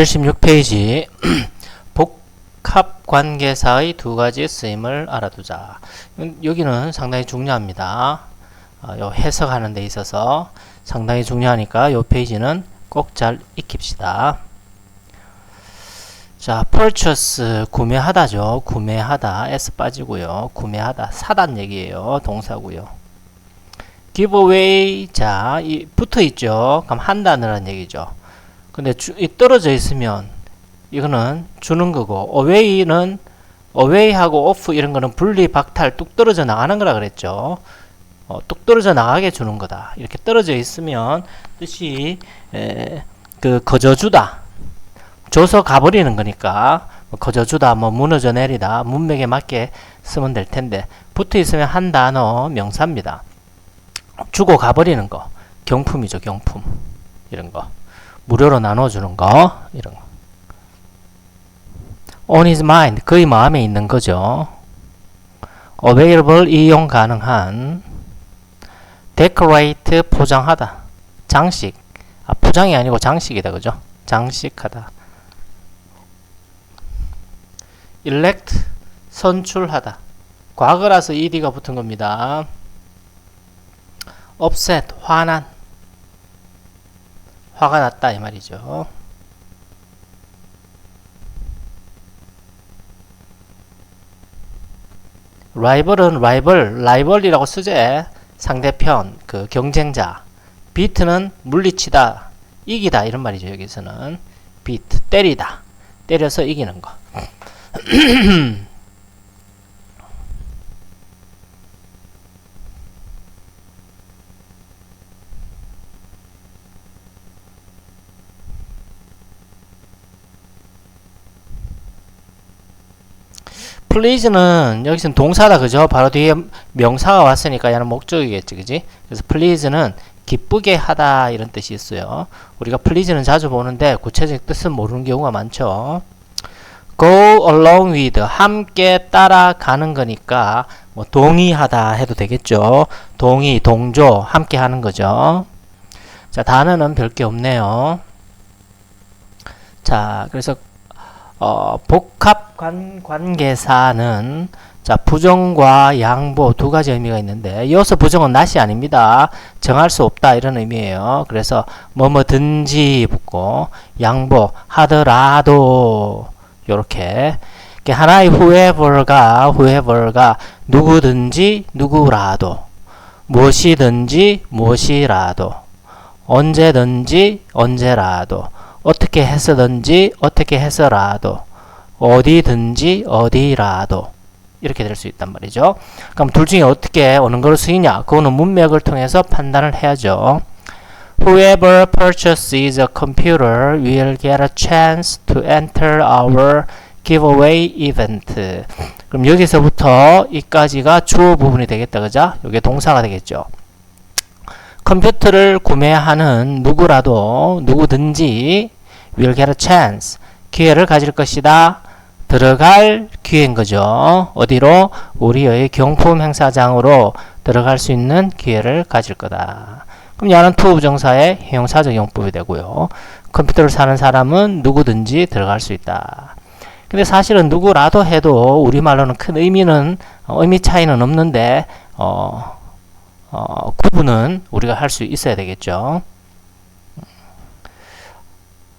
76페이지 복합 관계사의 두 가지 쓰임을 알아두자. 여기는 상당히 중요합니다. 어, 요 해석하는 데 있어서 상당히 중요하니까 요 페이지는 꼭 잘 익힙시다. 자, purchase 구매하다죠. 구매하다 s 빠지고요. 구매하다 사단 얘기예요. 동사고요. giveaway 자, 이 붙어 있죠. 그럼 한다는 얘기죠. 근데 주, 이 떨어져 있으면 이거는 주는 거고 away는 away하고 off 이런 거는 분리 박탈 뚝 떨어져 나가는 거라 그랬죠. 어, 뚝 떨어져 나가게 주는 거다. 이렇게 떨어져 있으면 뜻이 에, 그 거저주다. 줘서 가버리는 거니까 뭐 거저주다, 뭐 무너져 내리다, 문맥에 맞게 쓰면 될 텐데 붙어 있으면 한 단어 명사입니다. 주고 가버리는 거 경품이죠, 경품 이런 거. 무료로 나눠주는 거 이런 거. on his mind 그의 마음에 있는 거죠. available 이용 가능한 decorate 포장하다 장식 아, 포장이 아니고 장식이다 그죠? 장식하다 elect 선출하다 과거라서 ed가 붙은 겁니다. upset 화난 화가 났다 이 말이죠. 라이벌은 라이벌, 라이벌이라고 쓰제. 상대편, 그 경쟁자. 비트는 물리치다, 이기다 이런 말이죠. 여기서는 비트 때리다, 때려서 이기는 거. please는 여기서는 동사다 그죠? 바로 뒤에 명사가 왔으니까 얘는 목적이겠지 그지? 그래서 please는 기쁘게 하다 이런 뜻이 있어요. 우리가 please는 자주 보는데 구체적 뜻은 모르는 경우가 많죠. go along with 함께 따라가는 거니까 뭐 동의하다 해도 되겠죠. 동의, 동조 함께 하는 거죠. 자 단어는 별게 없네요. 자 그래서 어, 복합 관, 관계사는 자 부정과 양보 두 가지 의미가 있는데 이어서 부정은 낫이 아닙니다. 정할 수 없다 이런 의미예요. 그래서 뭐뭐든지 붙고 양보 하더라도 요렇게 하나의 whoever가 whoever가 누구든지 누구라도 무엇이든지 무엇이라도 언제든지 언제라도 어떻게 해서든지 어떻게 해서라도 어디든지 어디라도 이렇게 될 수 있단 말이죠. 그럼 둘 중에 어떻게 걸 쓰이냐? 그거는 문맥을 통해서 판단을 해야죠. Whoever purchases a computer will get a chance to enter our giveaway event. 그럼 여기서부터 이까지가 주어 부분이 되겠다. 그죠? 이게 동사가 되겠죠. 컴퓨터를 구매하는 누구라도 누구든지 will get a chance 기회를 가질 것이다. 들어갈 기회인 거죠. 어디로? 우리의 경품 행사장으로 들어갈 수 있는 기회를 가질 거다. 그럼 야는 투 부정사의 형용사 적 용법이 되고요. 컴퓨터를 사는 사람은 누구든지 들어갈 수 있다. 근데 사실은 누구라도 해도 우리말로는 큰 의미는 의미 차이는 없는데 어, 어, 구분은 우리가 할 수 있어야 되겠죠.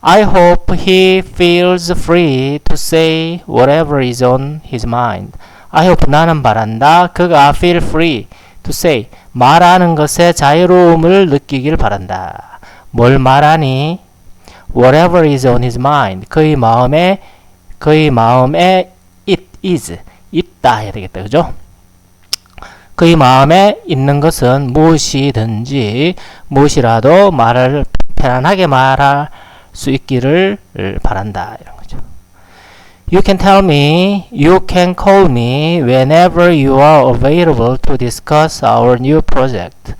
I hope he feels free to say whatever is on his mind. I hope 나는 바란다. 그가 feel free to say 말하는 것에 자유로움을 느끼길 바란다. 뭘 말하니? Whatever is on his mind. 그의 마음에 그의 마음에 it is 있다 해야 되겠다. 그죠? 그의 마음에 있는 것은 무엇이든지 무엇이라도 말을 편안하게 말할 수 있기를 바란다 이런 거죠. You can tell me, you can call me whenever you are available to discuss our new project.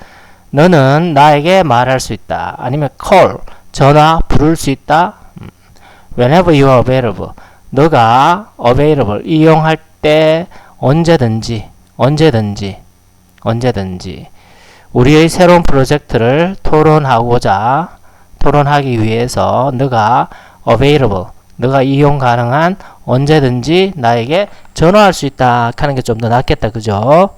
너는 나에게 말할 수 있다. 아니면 call, 전화 부를 수 있다. Whenever you are available. 너가 available, 이용할 때 언제든지, 언제든지, 언제든지 우리의 새로운 프로젝트를 토론하고자 토론하기 위해서 너가 available. 너가 이용 가능한 언제든지 나에게 전화할 수 있다 하는 게 좀 더 낫겠다. 그죠?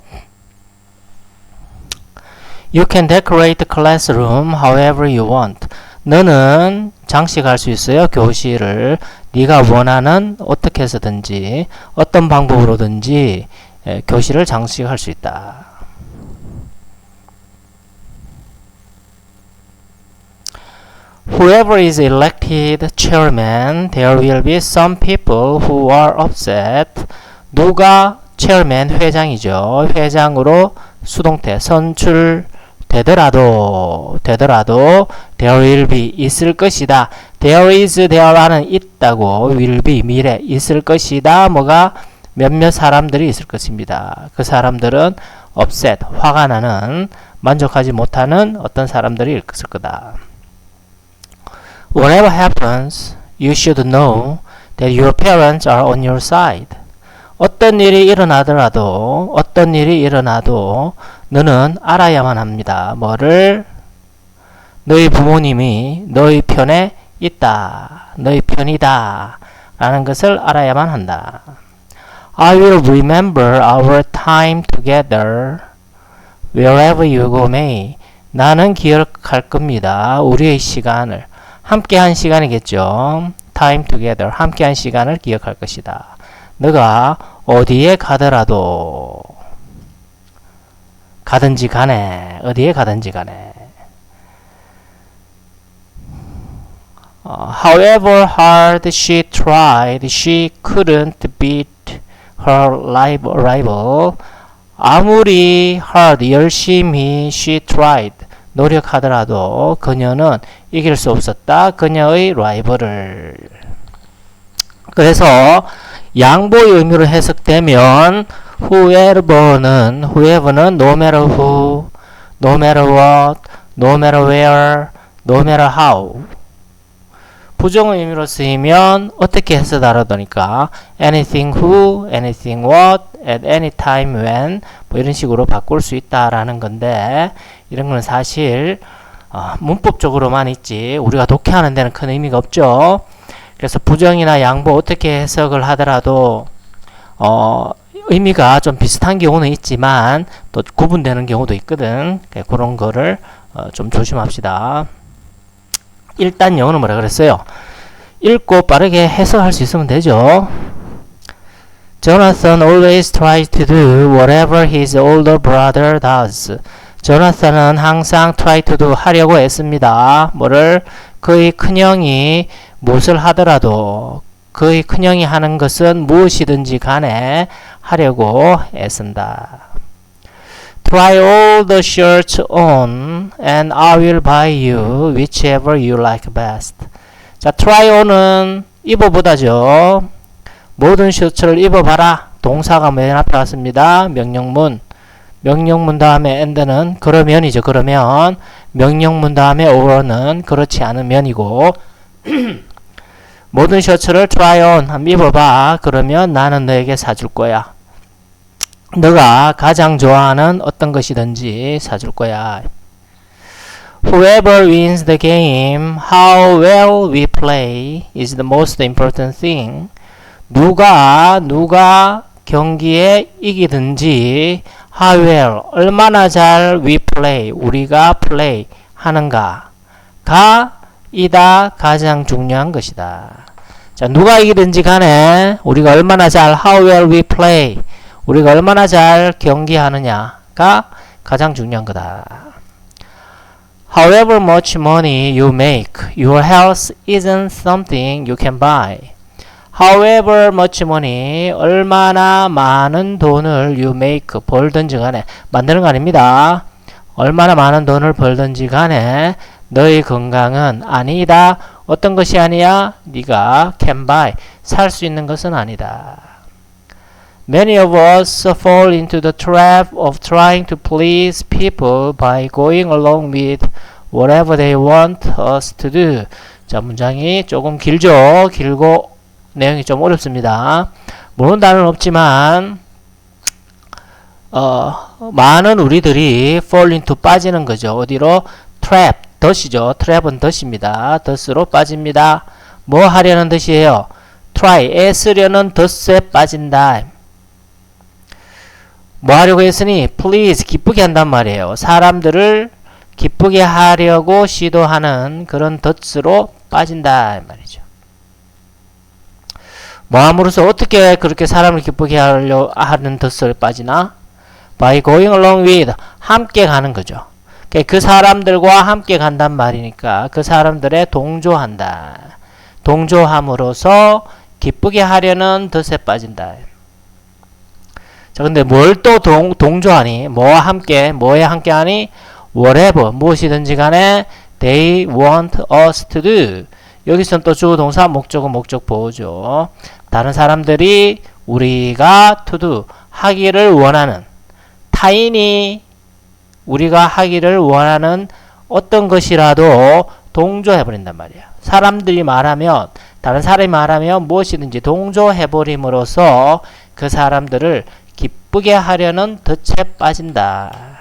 You can decorate classroom however you want. 너는 장식할 수 있어요. 교실을 네가 원하는 어떻게 해서든지 어떤 방법으로든지 예, 교실을 장식할 수 있다. Whoever is elected chairman, there will be some people who are upset. 누가 chairman 회장이죠. 회장으로 수동태 선출 되더라도 되더라도 there will be 있을 것이다. there is there라는 있다고 will be 미래 있을 것이다. 뭐가 몇몇 사람들이 있을 것입니다. 그 사람들은 upset 화가 나는 만족하지 못하는 어떤 사람들이 있을 거다. Whatever happens, you should know that your parents are on your side. 어떤 일이 일어나더라도, 어떤 일이 일어나도 너는 알아야만 합니다. 뭐를? 너희 부모님이 너희 편에 있다. 너희 편이다. 라는 것을 알아야만 한다. I will remember our time together wherever you go may. 나는 기억할 겁니다. 우리의 시간을. 함께 한 시간이겠죠. time together. 함께 한 시간을 기억할 것이다. 너가 어디에 가더라도 가든지 간에 어디에 가든지 간에 어, however hard she tried, she couldn't beat her rival. rival. 아무리 hard 열심히 she tried 노력하더라도 그녀는 이길 수 없었다. 그녀의 라이벌을. 그래서 양보의 의미로 해석되면 whoever는 whoever는 no matter who, no matter what, no matter where, no matter how 부정의 의미로 쓰이면 어떻게 해서 다르더니까 anything who, anything what, at any time when 뭐 이런 식으로 바꿀 수 있다라는 건데 이런 거는 사실 어, 문법적으로만 있지 우리가 독해하는 데는 큰 의미가 없죠. 그래서 부정이나 양보 어떻게 해석을 하더라도 어, 의미가 좀 비슷한 경우는 있지만 또 구분되는 경우도 있거든. 그런 거를 어, 좀 조심합시다. 일단 영어는 뭐라 그랬어요? 읽고 빠르게 해석할 수 있으면 되죠. Jonathan always tries to do whatever his older brother does. 조나단은 항상 try to do 하려고 애씁니다. 뭐를 그의 큰형이 무엇을 하더라도 그의 큰형이 하는 것은 무엇이든지 간에 하려고 애쓴다. Try all the shirts on and I will buy you whichever you like best. 자, try on은 입어보다죠. 모든 셔츠를 입어봐라. 동사가 맨 앞에 왔습니다. 명령문. 명령문 다음에 and는 그러면이죠. 그러면 명령문 다음에 or는 그렇지 않으면이고 모든 셔츠를 try on 입어봐. 그러면 나는 너에게 사줄 거야. 너가 가장 좋아하는 어떤 것이든지 사줄 거야. Whoever wins the game, how well we play is the most important thing. 누가 누가 경기에 이기든지 how well 얼마나 잘 we play 우리가 play 하는가가 이다 가장 중요한 것이다. 자 누가 이기든지 간에 우리가 얼마나 잘 how well we play 우리가 얼마나 잘 경기하느냐가 가장 중요한 거다. However much money you make, your health isn't something you can buy. However much money, 얼마나 많은 돈을 you make, 벌든지 간에, 만드는 거 아닙니다. 얼마나 많은 돈을 벌든지 간에, 너의 건강은 아니다. 어떤 것이 아니야? 네가 can buy, 살 수 있는 것은 아니다. Many of us fall into the trap of trying to please people by going along with whatever they want us to do. 자, 문장이 조금 길죠? 길고 내용이 좀 어렵습니다. 단어는 없지만 어, 많은 우리들이 fall into 빠지는 거죠. 어디로? trap, 덫이죠. trap은 덫입니다. 덫으로 빠집니다. 뭐 하려는 뜻이에요? try 애쓰려는 덫에 빠진다. 뭐 하려고 했으니 please 기쁘게 한단 말이에요. 사람들을 기쁘게 하려고 시도하는 그런 덫으로 빠진다 이 말이죠. 뭐 함으로써 어떻게 그렇게 사람을 기쁘게 하려 하는 덫을 빠지나? by going along with 함께 가는 거죠. 그그 사람들과 함께 간단 말이니까 그 사람들의 동조한다. 동조함으로써 기쁘게 하려는 덫에 빠진다. 자, 근데 뭘 또 동조하니? 뭐와 함께, 뭐에 함께 하니? whatever, 무엇이든지 간에 they want us to do. 여기서는 또 주어 동사, 목적은 목적 보호죠. 다른 사람들이 우리가 to do, 하기를 원하는 타인이 우리가 하기를 원하는 어떤 것이라도 동조해버린단 말이야. 사람들이 말하면, 다른 사람이 말하면 무엇이든지 동조해버림으로써 그 사람들을 기쁘게 하려는 덫에 빠진다.